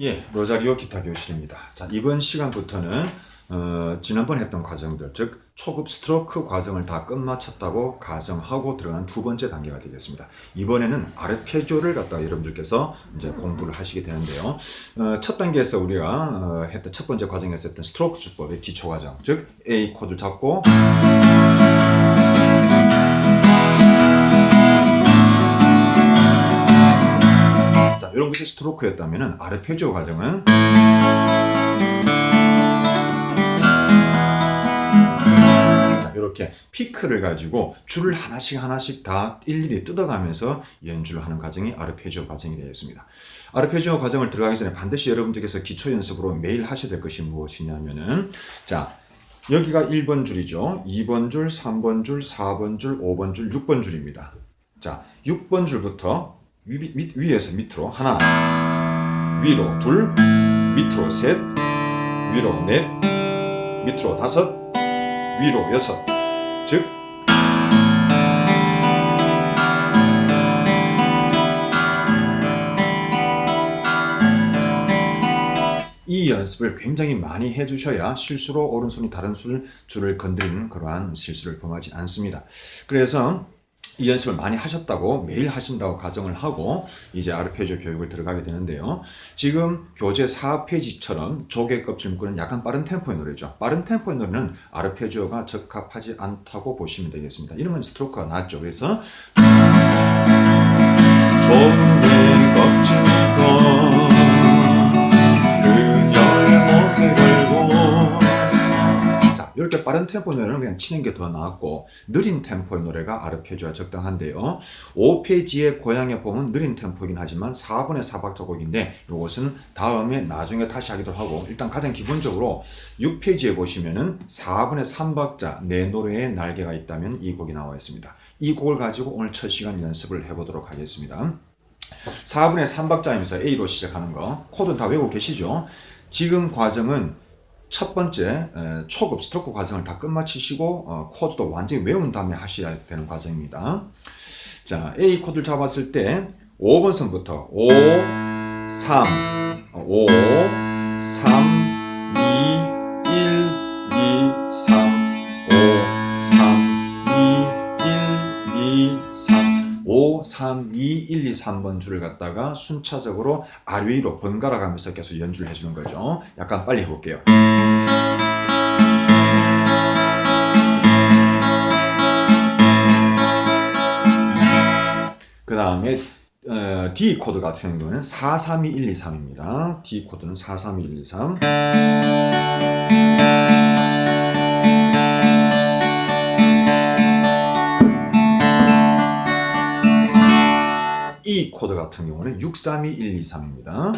예, 로자리오 기타 교실입니다. 자, 이번 시간부터는 어, 지난번 했던 과정들, 즉 초급 스트로크 과정을 다 끝마쳤다고 가정하고 들어가는 두 번째 단계가 되겠습니다. 이번에는 아르페지오를 갖다가 여러분들께서 이제 공부를 하시게 되는데요. 어, 첫 단계에서 우리가 어, 했던 첫 번째 과정에서 했던 스트로크 주법의 기초 과정, 즉 A 코드를 잡고 이런 것이 스트로크였다면 아르페지오 과정은 자, 이렇게 피크를 가지고 줄을 하나씩 하나씩 다 일일이 뜯어가면서 연주를 하는 과정이 아르페지오 과정이 되겠습니다. 아르페지오 과정을 들어가기 전에 반드시 여러분들께서 기초 연습으로 매일 하셔야 될 것이 무엇이냐면은 자 여기가 1번 줄이죠. 2번 줄, 3번 줄, 4번 줄, 5번 줄, 6번 줄입니다. 자, 6번 줄부터 위, 밑, 위에서 밑으로 하나, 위로 둘, 밑으로 셋, 위로 넷, 밑으로 다섯, 위로 여섯. 즉, 이 연습을 굉장히 많이 해주셔야 실수로 오른손이 다른 줄, 줄을 건드리는 그러한 실수를 범하지 않습니다. 그래서 이 연습을 많이 하셨다고 매일 하신다고 가정을 하고 이제 아르페지오 교육을 들어가게 되는데요. 지금 교재 4페이지처럼 조개 껍 질문은 약간 빠른 템포의 노래죠. 빠른 템포의 노래는 아르페지오가 적합하지 않다고 보시면 되겠습니다. 건 스트로크가 낮죠. 그래서 이렇게 빠른 템포 노래는 그냥 치는 게 더 나았고 느린 템포의 노래가 아르페지오가 적당한데요. 5페이지의 고향에 보면 느린 tem포이긴 하지만 4분의 4박자 곡인데 이것은 다음에 나중에 다시 하기도 하고 일단 가장 기본적으로 6페이지에 보시면은 4분의 3박자 내 노래에 날개가 있다면 이 곡이 나와 있습니다. 이 곡을 가지고 오늘 첫 시간 연습을 해보도록 하겠습니다. 4분의 3박자이면서 A로 시작하는 거 코드 다 외우고 계시죠? 지금 과정은 첫 번째 에, 초급 스트로크 과정을 다 끝마치시고 어, 코드도 완전히 외운 다음에 하셔야 되는 과정입니다. 자, A 코드를 잡았을 때 5번 선부터 5, 3, 5, 3, 2, 1, 2, 3번 줄을 갖다가 순차적으로 아래 위로 번갈아 가면서 계속 연주를 해주는 거죠. 약간 빨리 해볼게요. 그 다음에 어, D 코드 같은 경우는 432123입니다. D 코드는 432123. E 코드 같은 경우는 632123입니다.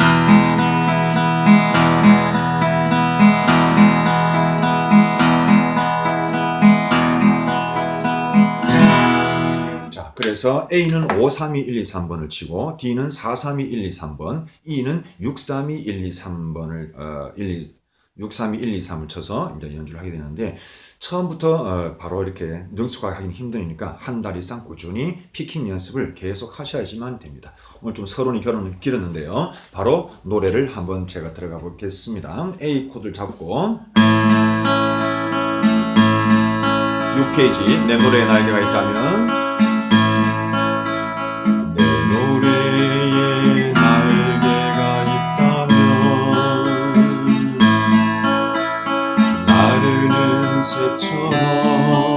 자, 그래서 A는 532123번을 치고 D는 432123번, E는 632123번을 어, 1, 632123을 쳐서 이제 연주를 하게 되는데 처음부터 어, 바로 이렇게 능숙하게 하기는 힘드니까 한 달 이상 꾸준히 피킹 연습을 계속 하셔야지만 됩니다. 오늘 좀 서론이 길었는데요. 바로 노래를 한번 제가 들어가 보겠습니다. A 코드를 잡고 6페이지 내 노래에 날개가 있다면 새처럼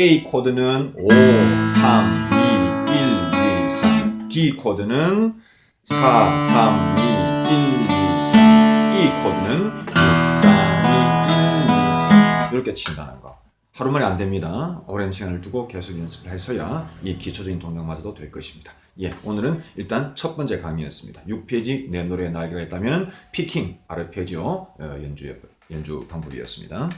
A 코드는 5, 3, 2, 1, 2, 3. D 코드는 4, 3, 2, 1, 2, 3. E 코드는 6, 3, 2, 1, 2, 3. 이렇게 친다는 거. 하루 만에 안 됩니다. 오랜 시간을 두고 계속 연습을 해서야 이 기초적인 동작마저도 될 것입니다. 예, 오늘은 일단 첫 번째 강의였습니다. 6페이지 내 노래의 날개가 있다면 피킹 아르페지오 어, 연주 연주 방법이었습니다.